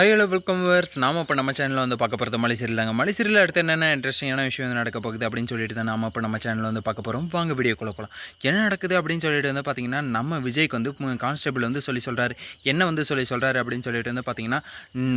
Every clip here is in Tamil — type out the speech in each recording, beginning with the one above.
ஹை ஹலோ வெல்கம் வர்ஸ் நாம இப்போ நம்ம சேனலில் வந்து பார்க்க போகிறது மலை தாங்க மலைசீரியல் அடுத்து என்னென்ன இன்ட்ரெஸ்டிங்கான விஷயம் வந்து நடக்க போகுது அப்படின்னு சொல்லிட்டு தான் நாம இப்போ நம்ம சேனலில் வந்து பார்க்க போகிறோம் வாங்க வீடியோ போகலாம் என்ன நடக்குது அப்படின்னு சொல்லிட்டு வந்து பார்த்தீங்கன்னா நம்ம விஜய்க்கு வந்து கான்ஸ்டபிள் வந்து சொல்லி சொல்கிறாரு என்ன வந்து சொல்லி சொல்கிறாரு அப்படின்னு சொல்லிட்டு வந்து பார்த்தீங்கன்னா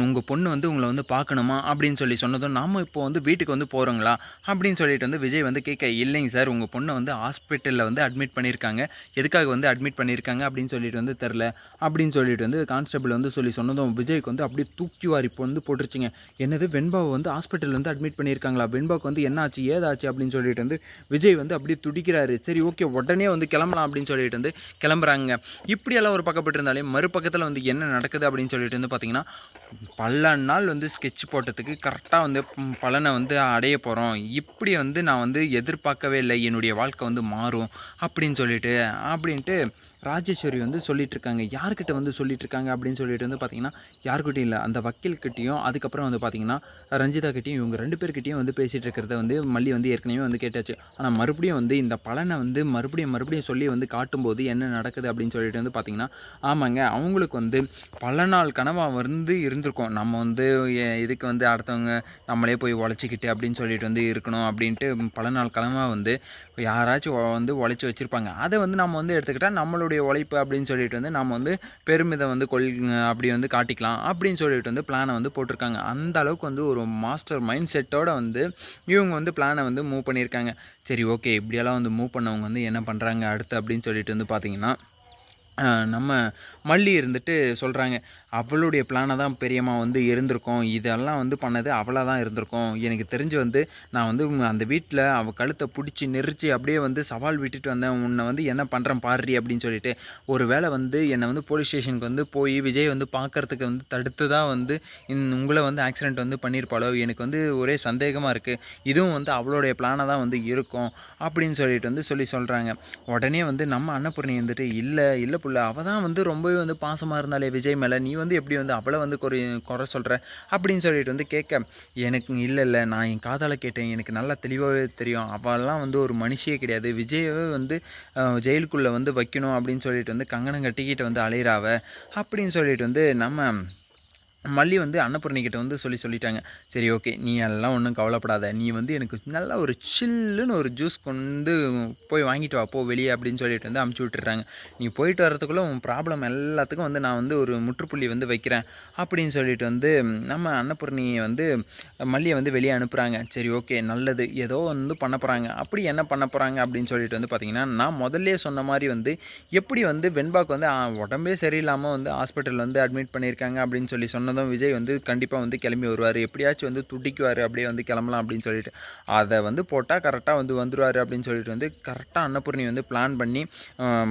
உங்கள் பொண்ணு வந்து உங்களை வந்து பார்க்கணுமா? அப்படின்னு சொல்லி சொன்னதும் நாம் இப்போ வந்து வீட்டுக்கு வந்து போகிறோங்களா அப்படின்னு சொல்லிட்டு வந்து விஜய் வந்து கேட்க இல்லைங்க சார் உங்கள் பொண்ணை வந்து ஹாஸ்பிட்டலில் வந்து அட்மிட் பண்ணியிருக்காங்க. எதுக்காக வந்து அட்மிட் பண்ணியிருக்காங்க? அப்படின்னு சொல்லிட்டு வந்து தெரில அப்படின்னு சொல்லிட்டு வந்து கான்ஸ்டபிள் வந்து சொல்லி சொன்னதும் விஜய்க்கு வந்து அப்படி தூக்கி வாரி இப்போ வந்து போட்டுருச்சுங்க. என்னது வெண்பாவை வந்து ஹாஸ்பிட்டல் வந்து அட்மிட் பண்ணியிருக்காங்களா? வெண்பாவுக்கு வந்து என்னாச்சு ஏதாச்சு அப்படின்னு சொல்லிட்டு வந்து விஜய் வந்து அப்படியே துடிக்கிறாரு. சரி ஓகே உடனே வந்து கிளம்பலாம் அப்படின்னு சொல்லிட்டு வந்து கிளம்புறாங்க இப்படியெல்லாம் ஒரு பக்கப்பட்டு இருந்தாலே மறுபக்கத்தில் வந்து என்ன நடக்குது அப்படின்னு சொல்லிட்டு வந்து பார்த்தீங்கன்னா பல நாள் வந்து ஸ்கெட்ச் போட்டதுக்கு கரெக்டாக வந்து பலனை வந்து அடைய போகிறோம் இப்படி வந்து நான் வந்து எதிர்பார்க்கவே இல்லை. என்னுடைய வாழ்க்கை வந்து மாறும் அப்படின்னு சொல்லிட்டு அப்படின்ட்டு ராஜேஸ்வரி வந்து சொல்லிட்டு இருக்காங்க யார்கிட்ட வந்து சொல்லிட்டு இருக்காங்க அப்படின்னு சொல்லிட்டு வந்து பார்த்தீங்கன்னா யாருக்கிட்டையும் இல்லை. அந்த வக்கீல்கிட்டையும் அதுக்கப்புறம் வந்து பார்த்தீங்கன்னா ரஞ்சிதா கிட்டேயும் இவங்க ரெண்டு பேர்கிட்டையும் வந்து பேசிகிட்டு இருக்கிறத வந்து மல்லி வந்து ஏற்கனவே வந்து கேட்டாச்சு. ஆனால் மறுபடியும் வந்து இந்த பலனை வந்து மறுபடியும் மறுபடியும் சொல்லி வந்து காட்டும்போது என்ன நடக்குது அப்படின்னு சொல்லிட்டு வந்து பார்த்தீங்கன்னா ஆமாங்க அவங்களுக்கு வந்து பல நாள் கனவாக வந்து இருந்திருக்கும். நம்ம வந்து எ- இதுக்கு வந்து அடுத்தவங்க நம்மளே போய் உழைச்சிக்கிட்டு அப்படின்னு சொல்லிட்டு வந்து இருக்கணும் அப்படின்ட்டு பல நாள் கனவாக வந்து யாராச்சும் வந்து உழைச்சி வச்சுருப்பாங்க. அதை வந்து நம்ம வந்து எடுத்துக்கிட்டால் நம்மளுடைய உழைப்பு அப்படின்னு சொல்லிட்டு வந்து நம்ம வந்து பெருமிதம் வந்து கொள் அப்படி வந்து காட்டிக்கலாம் அப்படின்னு சொல்லிட்டு வந்து பிளானை வந்து போட்டிருக்காங்க. அந்த அளவுக்கு வந்து ஒரு மாஸ்டர் மைண்ட் செட்டோட வந்து இவங்க வந்து பிளானை வந்து மூவ் பண்ணியிருக்காங்க. சரி ஓகே இப்படியெல்லாம் வந்து மூவ் பண்ணவங்க வந்து என்ன பண்ணுறாங்க அடுத்து அப்படின்னு சொல்லிட்டு வந்து பார்த்திங்கன்னா நம்ம மல்லி இருந்துட்டு சொல்கிறாங்க அவளுடைய பிளானை தான் பெரியம்மா வந்து இருந்திருக்கோம். இதெல்லாம் வந்து பண்ணது அவளாக தான் இருந்திருக்கும். எனக்கு தெரிஞ்சு வந்து நான் வந்து அந்த வீட்டில் அவள் கழுத்தை பிடிச்சி நெரிச்சு அப்படியே வந்து சவால் விட்டுட்டு வந்தேன். உன்னை வந்து என்ன பண்ணுறேன் பாரு அப்படின்னு சொல்லிட்டு ஒரு வேளை வந்து என்னை வந்து போலீஸ் ஸ்டேஷனுக்கு வந்து போய் விஜய் வந்து பார்க்கறதுக்கு வந்து தடுத்து தான் வந்து உங்களை வந்து ஆக்சிடென்ட் வந்து பண்ணியிருப்பாளோ எனக்கு வந்து ஒரே சந்தேகமாக இருக்குது இதுவும் வந்து அவளுடைய பிளானாக தான் வந்து இருக்கும் அப்படின்னு சொல்லிட்டு வந்து சொல்லி சொல்கிறாங்க உடனே வந்து நம்ம அன்னபூர்ணி வந்துட்டு இல்லை இல்லை புள்ள. அவள் தான் வந்து ரொம்ப ரொம்பவே வந்து பாசமாக இருந்தாலே விஜய் மேலே நீ வந்து எப்படி வந்து அவளை வந்து குறை குறை சொல்கிற அப்படின்னு சொல்லிட்டு வந்து கேட்க எனக்கு இல்லை இல்லை. நான் என் காதால் கேட்டேன். எனக்கு நல்லா தெளிவாகவே தெரியும். அவள்லாம் வந்து ஒரு மனுஷியே கிடையாது. விஜயவே வந்து ஜெயிலுக்குள்ளே வந்து வைக்கணும். அப்படின்னு சொல்லிட்டு வந்து கங்கணம் கட்டிக்கிட்டு வந்து அலையிறாவ. அப்படின்னு சொல்லிட்டு வந்து நம்ம மல்லி வந்து அன்னபூர்ணிக்கிட்ட வந்து சொல்லி சொல்லிட்டாங்க. சரி ஓகே நீ எல்லாம் ஒன்றும் கவலைப்படாத. நீ வந்து எனக்கு நல்லா ஒரு சில்லுன்னு ஒரு ஜூஸ் கொண்டு போய் வாங்கிட்டு வா போ வெளியே அப்படின்னு சொல்லிட்டு வந்து அமுச்சு விட்டுறாங்க நீ போயிட்டு வரதுக்குள்ளே உன் ப்ராப்ளம் எல்லாத்துக்கும் வந்து நான் வந்து ஒரு முற்றுப்புள்ளி வந்து வைக்கிறேன் அப்படின்னு சொல்லிட்டு வந்து நம்ம அன்னபூர்ணியை வந்து மல்லியை வந்து வெளியே அனுப்புகிறாங்க சரி ஓகே நல்லது. ஏதோ வந்து பண்ண போகிறாங்க அப்படி என்ன பண்ண போகிறாங்க அப்படின்னு சொல்லிட்டு வந்து பார்த்திங்கன்னா நான் முதல்ல சொன்ன மாதிரி வந்து எப்படி வந்து வெண்பாக்கு வந்து உடம்பே சரியில்லாமல் வந்து ஹாஸ்பிட்டலில் வந்து அட்மிட் பண்ணியிருக்காங்க அப்படின்னு சொல்லி சொன்னதும் விஜய் வந்து கண்டிப்பாக வந்து கிளம்பி வருவார். எப்படியாச்சும் வந்து துடிக்குவார் அப்படியே வந்து கிளம்பலாம் அப்படின்னு சொல்லிட்டு. அதை வந்து போட்டால் கரெக்டாக வந்து வந்துடுவார் அப்படின்னு சொல்லிட்டு வந்து கரெக்டாக அன்னபூர்ணி வந்து பிளான் பண்ணி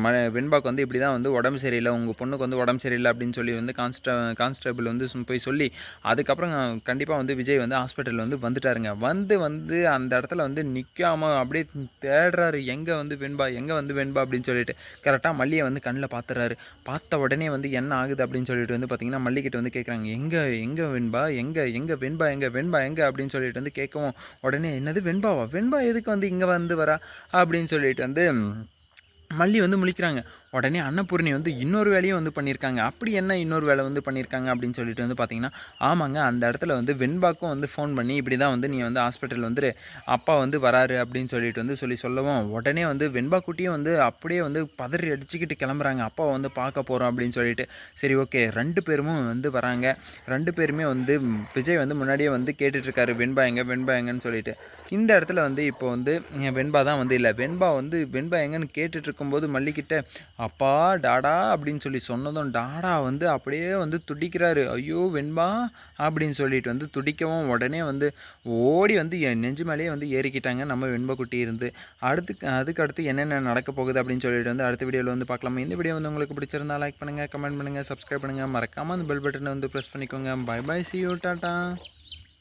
ம வெண்பாக்கு வந்து இப்படி தான் வந்து உடம்பு சரியில்லை உங்கள் பொண்ணுக்கு வந்து உடம்பு சரியில்லை அப்படின்னு சொல்லி வந்து கான்ஸ்ட கான்ஸ்டபிள் வந்து சும் போய் சொல்லி அதுக்கப்புறம் கண்டிப்பாக வந்து விஜய் வந்து ஹாஸ்பிட்டலில் வந்து வந்துட்டாருங்க. வந்து வந்து அந்த இடத்துல வந்து நிற்காம அப்படியே தேடுறாரு. எங்கே வந்து வெண்பா எங்கே வந்து வெண்பா அப்படின்னு சொல்லிட்டு கரெக்டாக மல்லியை வந்து கண்ணில் பார்த்துறாரு பார்த்த உடனே வந்து என்ன ஆகுது அப்படின்னு சொல்லிட்டு வந்து பார்த்திங்கன்னா மல்லிகிட்ட வந்து கேட்குறாங்க எங்கே எங்கே வெண்பா? எங்கே எங்கே வெண்பா? எங்கே வெண்பா? எங்கே? அப்படின்னு சொல்லிட்டு வந்து கேட்கவும் உடனே என்னது வெண்பாவா? வெண்பா எதுக்கு வந்து இங்கே வந்து வரா? அப்படின்னு சொல்லிட்டு வந்து மல்லி வந்து முழிக்கிறாங்க. உடனே அன்னபூர்ணி வந்து இன்னொரு வேலையும் வந்து பண்ணியிருக்காங்க. அப்படி என்ன இன்னொரு வேலை வந்து பண்ணியிருக்காங்க அப்படின்னு சொல்லிட்டு வந்து பார்த்தீங்கன்னா ஆமாங்க அந்த இடத்துல வந்து வெண்பாக்கும் வந்து ஃபோன் பண்ணி இப்படி தான் வந்து நீ வந்து ஹாஸ்பிட்டல் வந்து அப்பா வந்து வராரு அப்படின்னு சொல்லிட்டு வந்து சொல்லி சொல்லவும் உடனே வந்து வெண்பா குட்டியும் வந்து அப்படியே வந்து பதறி அடிச்சுக்கிட்டு கிளம்புறாங்க. அப்பாவை வந்து பார்க்க போகிறோம் அப்படின்னு சொல்லிட்டு சரி ஓகே ரெண்டு பேருமும் வந்து வராங்க. ரெண்டு பேருமே வந்து விஜய் வந்து முன்னாடியே வந்து கேட்டுட்ருக்காரு வெண்பா எங்க வெண்பா எங்கன்னு சொல்லிட்டு. இந்த இடத்துல வந்து இப்போ வந்து வெண்பா தான் வந்து இல்லை. வெண்பா வந்து வெண்பா எங்கன்னு கேட்டுட்ருக்கும்போது மல்லிக்கிட்ட அப்பா டாடா அப்படின்னு சொல்லி சொன்னதும் டாடா வந்து அப்படியே வந்து துடிக்கிறாரு. ஐயோ வெண்பா அப்படின்னு சொல்லிட்டு வந்து துடிக்கவும் உடனே வந்து ஓடி வந்து என் நெஞ்சு மேலேயே வந்து ஏறிக்கிட்டாங்க நம்ம வெண்பா குட்டி இருந்து. அடுத்து அதுக்கு அடுத்து என்னென்ன நடக்க போகுது அப்படின்னு சொல்லிட்டு வந்து அடுத்த வீடியோவில் வந்து பார்க்கலாம். இந்த வீடியோ வந்து உங்களுக்கு பிடிச்சிருந்தா லைக் பண்ணுங்கள் கமெண்ட் பண்ணுங்கள் சப்ஸ்கிரைப் பண்ணுங்கள் மறக்காமல் அந்த பெல் பட்டனை வந்து ப்ரெஸ் பண்ணிக்கோங்க. Bye bye see you tata